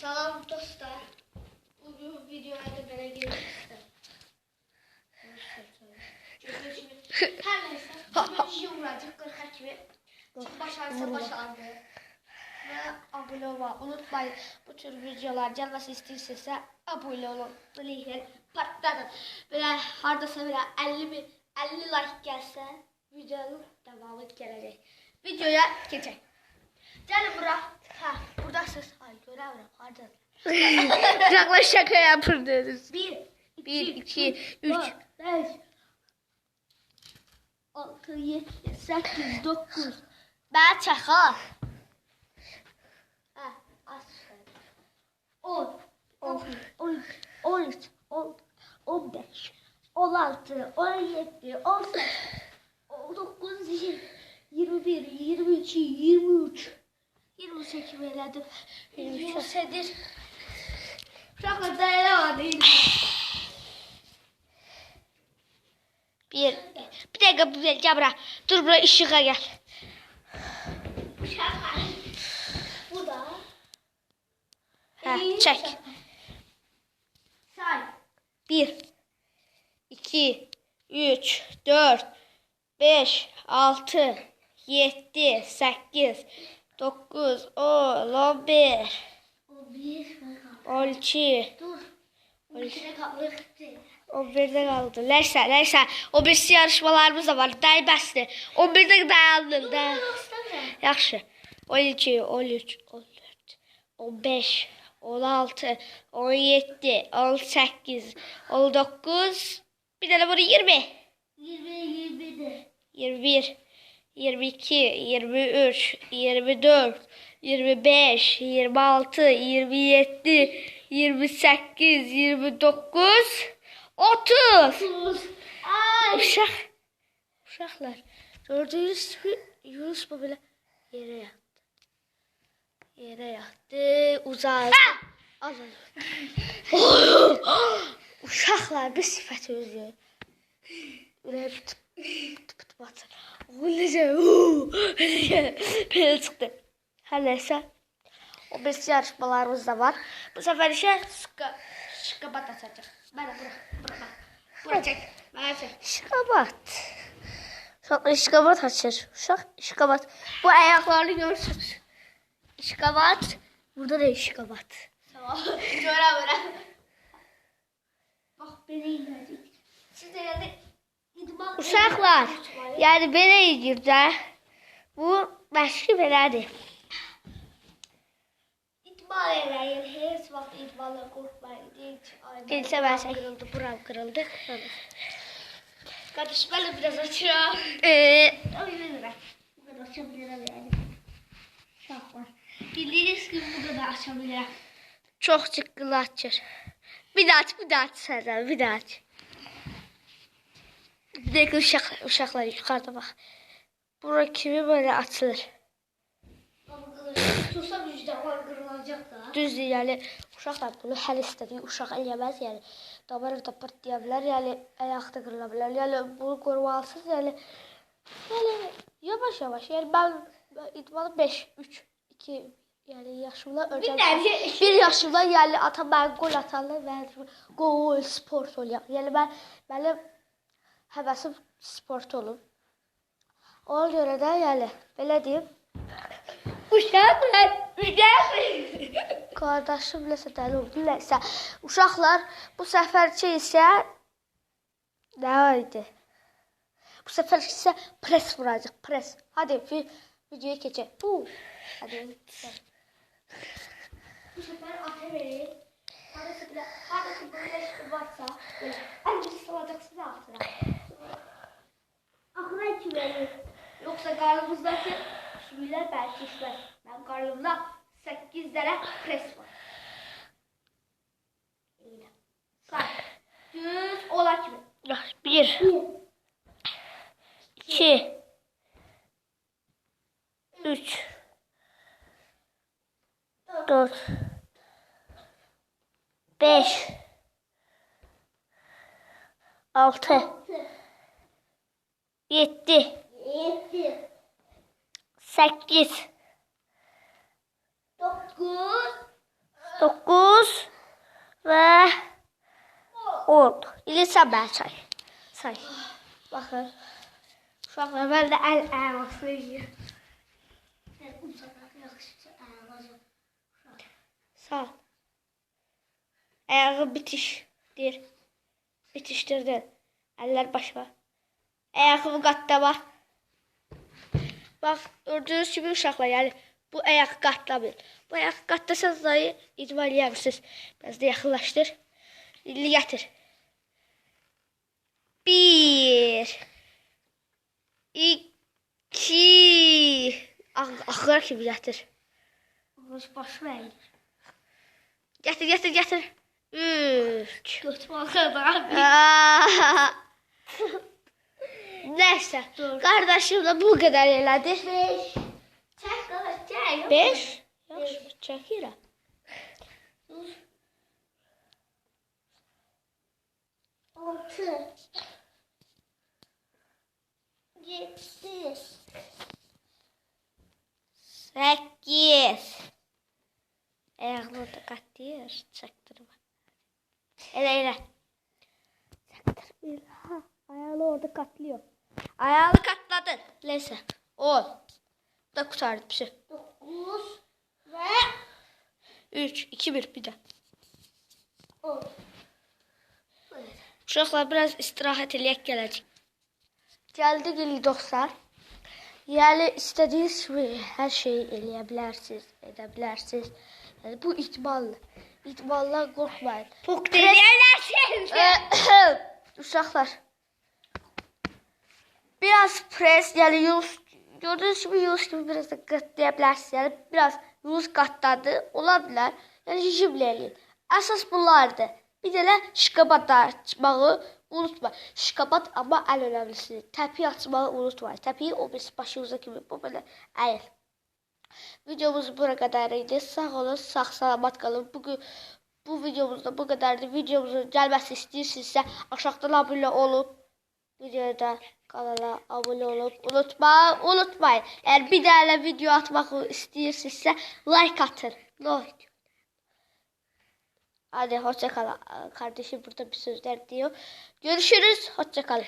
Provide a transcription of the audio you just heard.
Salam dostlar. Bugün videoya da belə girmişdim. Her neyse. Bugün vuracak 40 kimi. Kim başarsa başardı. Ve abone olmayı unutmayın. Bu tür videolar gelmesi istiyorsanız abone olun. Böyle patladın. Böyle hardasa böyle 50 bin 50 like gelse videonun devamı gelecek. Videoya geçelim. Gelin bura. Göremiyorum. Pardon. Uşaqlar şaka yapırdınız. Bir, 1, 2, 3. dört, beş, altı, yedi, sekiz, dokuz. Ben ha. Az şöyle. On, on, on, on üç, on, on beş, on altı, on yedi, on sekiz, on dokuz, yirmi, yirmi bir, yirmi iki, yirmi 28 elədim. 28. Uşaqlar dayanamadı. Bir. Bir dakika bir dakika gel buraya. Dur buraya ışığa gel. Bu da. Ha, çek. Say. 1, 2, 3, 4, 5, 6, 7, 8, 9, 10, 11, O bir. 12, Dur. Bu ikide kaplıktı. 11'de kaldı. Neyse neyse. O birisi yarışmalarımız da var. Dəybəsdir. 11'de dayandın da. Yaxşı. 12, 13, 14, 15, 16, 17, 18, 19, bir tane bunu 20, 20 20 de. 21, 22, 23, 24, 25, 26, 27, 28, 29, 30. Sus. Ay. Uşaq. Uşaqlar. Gördüyünüz gibi Yunus bu belə yerə yatdı. Yerə yatdı, uzandı. Az az. Uşaqlar bir sifət özü. Ürəyə bir tıp tıp atır. O necə? Belə çıxdı. Hər nəysə. O birisi yarışmalarımız da var. Bu səfər işə şıqqa, şıqqa bat atacaq. Bana bura. Bura bak. Bura çek. Bana çek. Şikabat. Uşaq şikabat açır. Uşaq şikabat. Bu ayaqlarını görürsünüz. Şikabat. Burada da şikabat. Tamam. Göre göre. Bak beni indirdik. Siz de geldik. İdman. Belə edir də. Bu eləyin. Heç vaxt idmanla qorxmayın. Deyin ki, ay. Bilsə mən sən qırıldı, buram qırıldı. Kardeş ben de biraz açıyorum. Eee, Ay ben. Bu kadar açabilirim yani. Çok var. Bildiğiniz gibi bu kadar açabilirim. çox çıqqılı açır. Bir daha aç, bir daha aç sənə, bir daha aç. Bir dəqiqə uşaq, uşaqlar yuxarıda bax. Bura kimi. Ama kılıç tutsam yüzden var kırılacak da. Düzdür, yəni uşaqlar bunu həll istədiyi uşaq eləməz, yəni damar da partlaya bilər, yəni ayaq da qırıla bilər. Yəni bunu qorumalısınız, yəni yəni yavaş yavaş. Yəni mən idmanı 5 3 2 yəni yaşımda ölçəm. Bir Bir yaşımda yəni ata mən qol atanlar mən qol sport olayam. Yəni mən mənim həvəsim sport olub. Ona görə də yəni belə deyim. Uşaklar. Uşaklar. Qardaşım nəsə dəli oldu. Nəsə uşaqlar bu səfərki isə nə idi? Bu səfərki isə pres vuracaq, pres. Hadi vi videoya keçək. Bu. Hadi. Bu. Arası bile, arası birleşti varsa böyle en güçlü alacaksın altına. Aklına iki verir. Yoksa karnımızdaki sümüler belki işler. Ben karnımda 8 tane pres var. Say. Düz ola kimi. 1 Bir, 2 3 4 5 6 altı, 7 yedi, 8 dokuz, 9 ve 10. İlisa ben say. Say. Bakın. Uşaqlar ben de el ayağımı yiyeyim. Sağ. Ayağı bitişdir. Bitiştirdin. Eller başa. Ayağı qatda var. Bax, gördüyünüz kimi uşaqlar, yəni bu ayaq qatla bil. Bu ayaq qatlasanız dayı eləyə bilirsiniz. Biraz da yaxınlaşdır. İlli gətir. Bir. İki. Ax- Axıra kimi gətir. Baş baş ver. Gətir, gətir, gətir. Üç. Götürme kadar. Neyse. Dur. Kardeşimle bu kadar elədi. Beş. Çek kadar çek. Beş. Yaxşı, çəkirəm. Altı. Yedi. Səkkiz. Ayaqları da qatlayır, çəkdirmə. Elə, elə. Çəkdir. Ha, ayağı orada qatlıyor. Ayağı katladın. Neyse. On. Bu da kurtardı bir şey. Dokuz. Ve 3, 2, 1 bir de. on. Uşaqlar biraz istirahət eləyək gələcək. Gəldik il dostlar. Yəni istədiyiniz kimi hər şeyi eləyə bilərsiniz, edə bilərsiniz. Yəni bu ihtimallı. İhtimallar qorxmayın. Çok delirlersin. Uşaqlar. Biraz pres, yəni yunus gördüyünüz kimi yunus kimi biraz da qatlaya bilərsiniz. Yəni biraz yunus qatladı, ola bilər. Yəni jimlə eləyin. Əsas bunlardır. Bir də şkabat açmağı unutma. Şkabat amma ən önəmlisi. Təpiyi açmağı unutmayın. Təpiyi o bir başınıza kimi bu belə əyil. Videomuz bura kadar idi. Sağ olun, sağ salamat kalın. Bugün bu videomuzda bu kadardı. Videomuzun gelmesi istiyorsanızsa aşağıdan abone olup videoda kanala abone olup unutma, unutmayın. Eğer bir tane video atmak istiyorsanızsa like atın. Like. Hadi hoşça kalın. Kardeşim burada bir sözler diyor. Görüşürüz. Hoşça kalın.